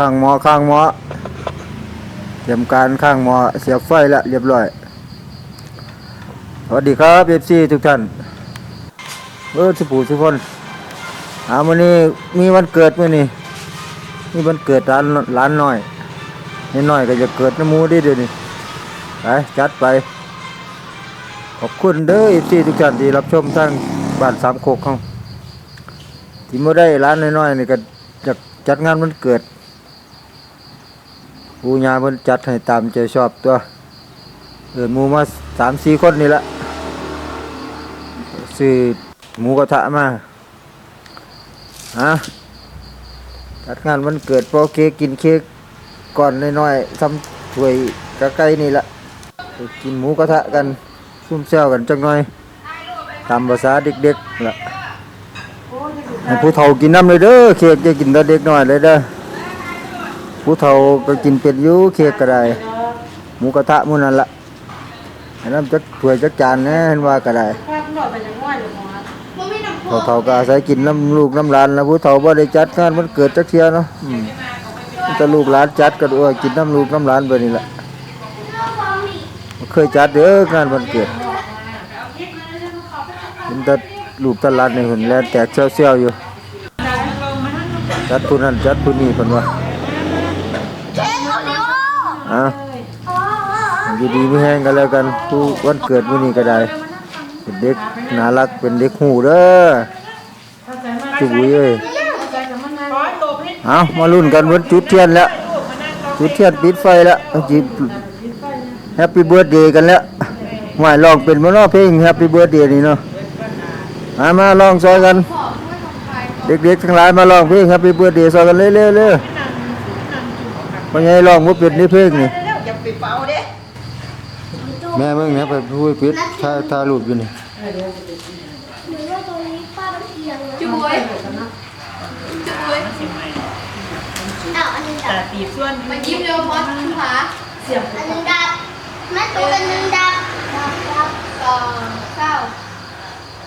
ข้างหมอข้างหมอเตรียมการข้างหมอเสียบไฟแล้วเรียบร้อยสวัสดีครับเอฟซีทุกท่านเออสุภูสุพนอาวันนี้มีวันเกิดมื่อนี้มีวันเกิดร้านร้านน้อยนิดหน่อยก็จะเกิดน้ำมูได้เดี๋ยวนี้ไปจัดไป ขอบคุณเด้อเอฟซีทุกท่านที่รับชมทางบ้านสามโคกเขาที่ไม่ได้ร้านน้อยๆนี่ก็จะจัดงานวันเกิด ปูญาเพิ่นจัดให้ตามใจชอบตัวเอินหมูมาสามสี่คนนี่ละซื้อหมูกระทะมาฮะจัดงานวันเกิดพอเค้กกินเค้กก่อนน้อยๆทำถ้วยกะไก่นี่ละกินหมูกระทะกันซุ่มแซวกันจังหน่อย ตามภาษาเด็กๆล่ะผู้เฒ่ากินน้ำเลยเด้อเค้กจะกินแต่เด็กน้อยเลยเด้อ ผู้เฒ่าก็กินเป็ดอยู่เค้กก็ได้หมูกระทะมื้อนั่นละให้น้ำจักถ้วยจักจานแน่เห็นว่าก็ได้ผู้เฒ่าก็อาศัยกินน้ำลูกน้ำหลานแล้วผู้เฒ่าบ่ได้จัดงานมันเกิดจักเที่ยเนาะอืมแต่ลูกหลานจัดก็ด้วยกินน้ำลูกน้ำหลานไปนี่ล่ะเคยจัดเด้องานวันเกิดมันจะลูกตลาดในหุ่นแลนแตกเซี่ยวๆอยู่จัดผู้นั้นจัดผู้นี้เพิ่นว่า อะอยู่ดีไม่แห้งกันแล้วกันผู้วันเกิดมื้อนี้ก็ได้เป็นเด็กน่ารักเป็นเด็กหูเด้อจุบุยเอ้ยเอามาลุ้นกันวันจุดเทียนแล้วจุดเทียนปิดไฟแล้วจีแฮปปี้เบิร์ดเดย์กันแล้วหวายลองเป็นมาเนาะเพลงแฮปปี้เบิร์ดเดย์นี่เนาะมามาลองซอยกัน เด็กๆทั้งหลายมาลองเพลงครับพี่เบิร์ดเดย์ซอยกันเร็วๆ เร็วๆว่าไงลองว่าเป็นนี่เพลงนี่อย่าปิดเป้าเด้แม่มึงเนี่ยไปพูดพิษถ่ายถ่ายรูปอยู่นี่จุ๊บวยจุ๊บวยอ้าวอันนึงดัแต่บตีส่วนมายิ้มเร็วพอดคุณผาเสียบอันนึงดับแม่ตัวอันนึงดับดับดับสองเก้า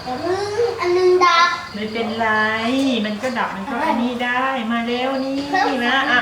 เดี๋ยวมึงอันนึงดับไม่เป็นไร มันก็ดับมันก็อันนี้ได้มาแล้วนี่นะอะ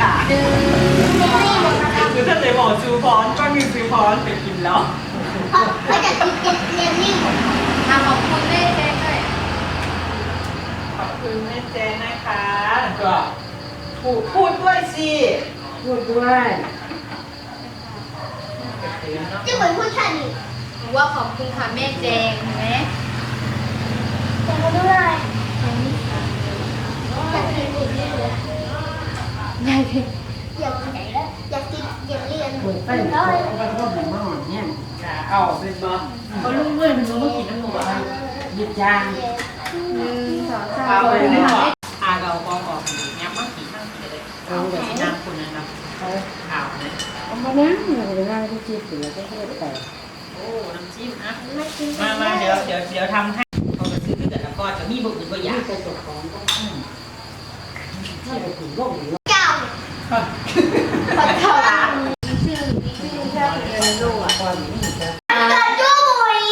ค่ะดึงเยลลี่หมดนะครับคือถ้าเจ๊บอกซูพรก็มีซูพรไปกินแล้วเพราะเพราะอยากกินเยลลี่หมดอะขอบคุณแม่เค้ด้วยขอบคุณแม่เจนนะคะก็พูดพูดด้วยสิพูดด้วยจะเหมือนผู้ชายนี่หนูว่าขอบคุณค่ะแม่แจงเห็นไหมแต่ก็ด้วยอยากกินเยลลี่เลยยายพี่อยากกินไหนแล้วอยากกินเยลลี่อันปิดไฟนี้เขาเลยก็ต้องแบบมาหอนเนี่ยเอาเป็นบ่เขาลุกเมื่อยมันรู้ว่ากินน้ำหมูอะไรหยิบจานหนึ่งสองสามเอาไปเลยอาเรากองออกยับมากี่ข้างกี่เลยเอาแบบน้ำคุณนะเขาเอาเนี่ยเอามานั่งเวลาที่จีบถึงแล้วก็ให้โอ้น้ำจิ้มอะไม่กินมามาเดี๋ยวเดี๋ยวเดี๋ยวทำให้เขาไปซื้อที่แต่ละก้อนจะมีบุกหรือบ่อยากไปจบของก็ให้ไปถึงโลกอยู่เจ้า ขอเท่าไหร่ มีชื่อมีชื่อแค่เอ็น โดอะก่อนนี่จะเกิดจู้บุย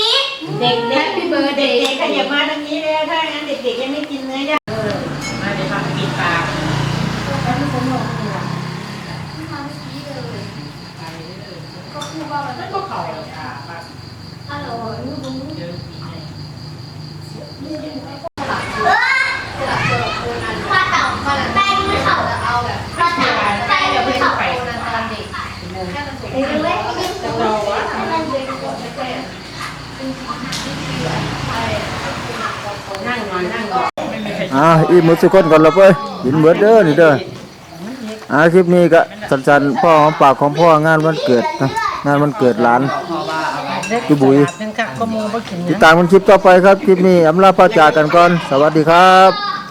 เด็กแฮเด็กปปี้เบิร์ดเดเด็กย์ขยับมาทางนี้เลยถ้างั้นเด็กๆยังไม่กินเนื้อย่างเออมาเดี๋ยวทำกินปลาแล้วที่ผมบอกเนี่ยทำสีเลยไปเรื่อยก็คือว่ามันๆนั่นก็เขาเลยค่ะปลาอร่อยเยอะปีไหนเออปลาเต่าแป้งไม่เข่าจะเอาแบบปลาเต่าแป้ง เดี๋ยวไป ไม่ ดู เข่า ไปตอนเด็กแค่มันสุก เอ้ยไม่กิน เราวะ มันเลย นั่งน อนนั่งนอนไม่มีใครอ่าอีหมดสุกคนก่อนเราไปกินเบิดเด้อนี่เด้ออ่าคลิปนี้ก็สั้นๆพ่อของปากของพ่องานวันเกิดนะงานวันเกิดหลานจุบุยเป็นกักก็มูบ่กินติดนะตามมันคลิปต่อไปครับ คลิปนี้อำลาพระจากันก่อน สวัสดีครับ